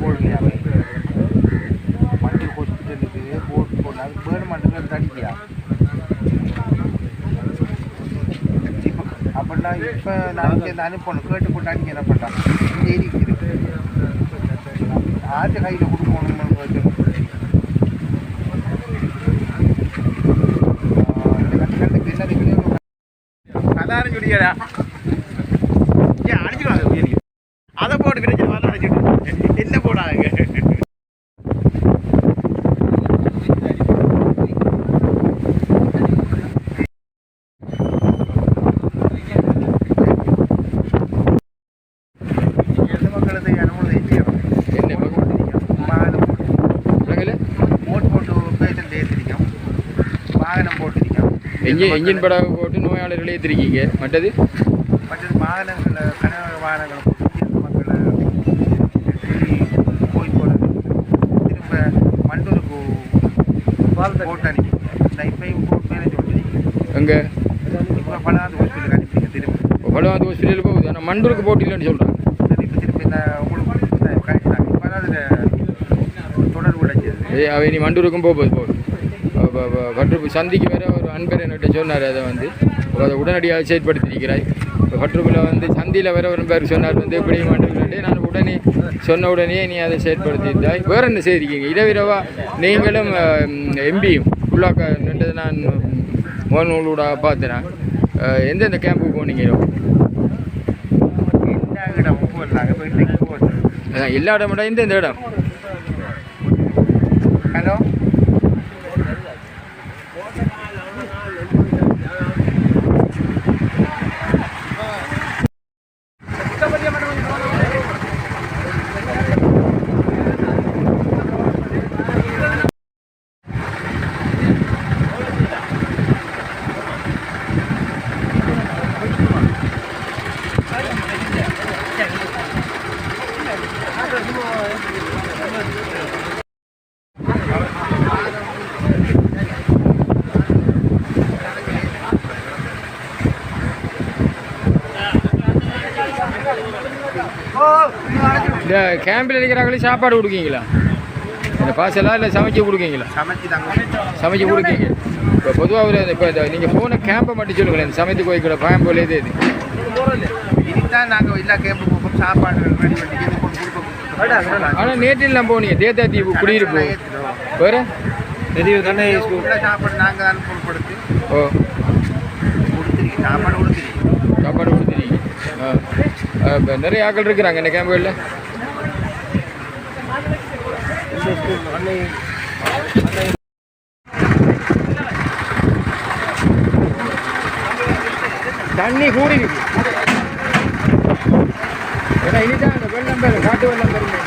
போடுங்க ஹாஸ்பிட்டலுக்கு போட்டு போட்டு அது கவர்மெண்ட்டுக்கு அது தடிக்கையா இப்போ அப்படின்னா இப்போ நான் இங்கே அனுப்பணும் கேட்டு போட்டு அடிக்க என்ன இங்கே இருக்குது ஆட்டு கையில் அதான் சொல்லியடா அதை போட்டு கிடைச்சி வந்து அடிச்சுட்டு என்ன போடாங்க என்ஜின் என்ஜின் படம் போட்டு நோயாளர்களே ஏற்றிருக்கீங்க? மற்றது? மற்றது வாகனங்களை கனவு வாகனங்களை போட்டு திரும்ப மக்களை போய் போடுறது திரும்ப மண்டூருக்கு போட்டு அனுப்பி. இந்த இப்பயும் போட்டு மேலே சொல்லிருக்கீங்க அங்கே இப்போ பலாது ஹாஸ்பிட்டலுக்கு அனுப்பிங்க திரும்ப. பலவாந்து ஹாஸ்பிட்டல் போகுது. ஆனால் மண்டூருக்கு போட்டிஇல்லைன்னு சொல்கிறாங்க சரி இப்போ திரும்ப இந்த உங்களுக்கு கழிச்சாங்க இப்போ அதில் தொடர்பு உடைஞ்சது ஏய் அவை நீ மண்டூருக்கும் போகுது போகுது பற்று சந்திக்கு வேற ஒரு அன்பர் என்கிட்ட சொன்னார் அதை வந்து. அதை உடனடியாக செயற்படுத்தியிருக்கிறாய். இப்போ பற்றுப்பில் வந்து சந்தியில் வேற ஒரு பேர் சொன்னார் வந்து எப்படி மண்டூர்லேயே நான் உடனே சொன்ன உடனே நீ அதை செயற்படுத்திட்டாய் வேற என்ன செய்திருக்கீங்க? இரவிரவா நீங்களும் எம்பியும் உள்ளாக்க நின்று நான் மோகனூட பார்த்தேன் எந்தெந்த கேம்புக்கு போனீங்க? என்ன இடம் போடலாங்க இப்போ இன்றைக்கு போகுது அதான் எல்லா இடம் விட இந்த இடம்? இந்த கேம்பில் இருக்கிறாங்களே சாப்பாடு கொடுக்கீங்களா? இந்த பாசலாக இல்லை சமைச்சு கொடுக்கீங்களா? சமைச்சு தாங்க சமைச்சு கொடுக்கீங்க. இப்போ பொதுவாக ஒரு இப்போ இந்த நீங்கள் போன கேம்பை மட்டும் சொல்லுங்களேன். இந்த சமைத்து கோயிக்கூட பயம்போல இது இது இதுதான் நாங்கள் எல்லா கேம்பு போகும் சாப்பாடு ரெடி பண்ணி இது போனீங்க. தேதா தீவு குடியிருப்பு. வேற? தானே சாப்பாடு நாங்கள் தான் பொருட்படுத்தி ஓ. கொடுத்துருக்கீங்க சாப்பாடு கொடுத்துருக்கீங்க சாப்பாடு கொடுத்துருக்கீங்க ஆ இப்போ நிறைய ஆட்கள் இருக்கிறாங்க இந்த கேம்புகளில் தண்ணி கூடி ஏன்னா இனிதான் அந்த வெள்ளம் பெறும் காட்டு வெள்ளம் பெறும்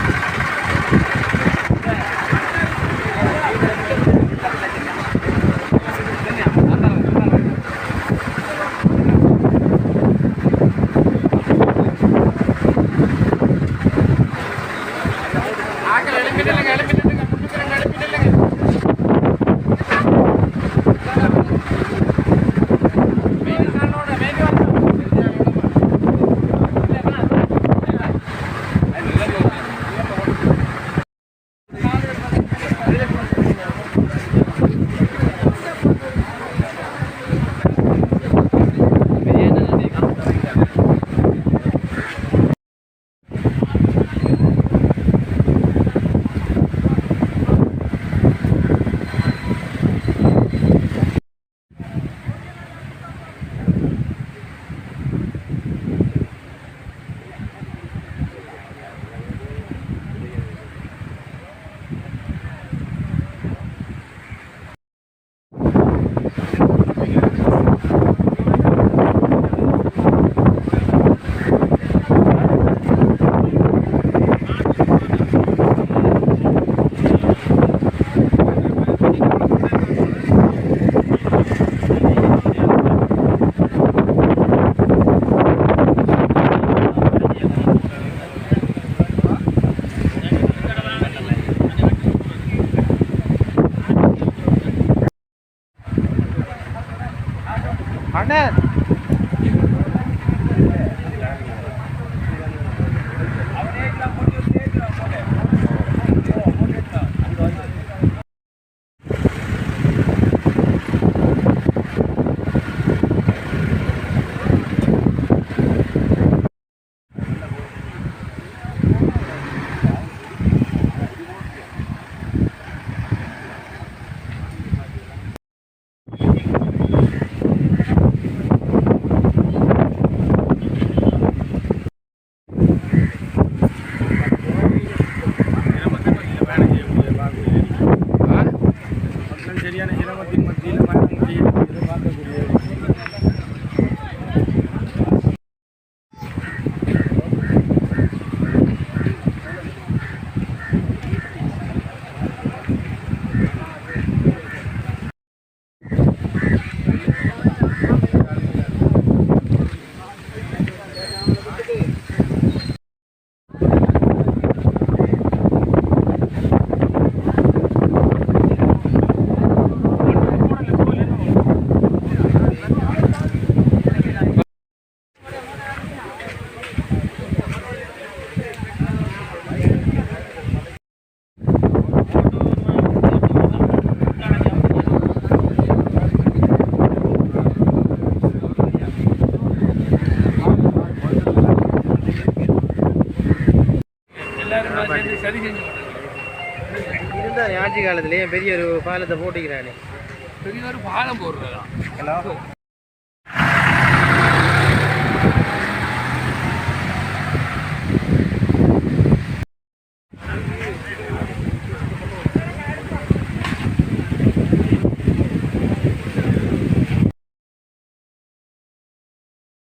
இருந்தானே ஆட்சி காலத்திலேயே பெரிய ஒரு பாலத்தை போட்டிக்கிறானே. பெரிய ஒரு பாலம் போடுறதா?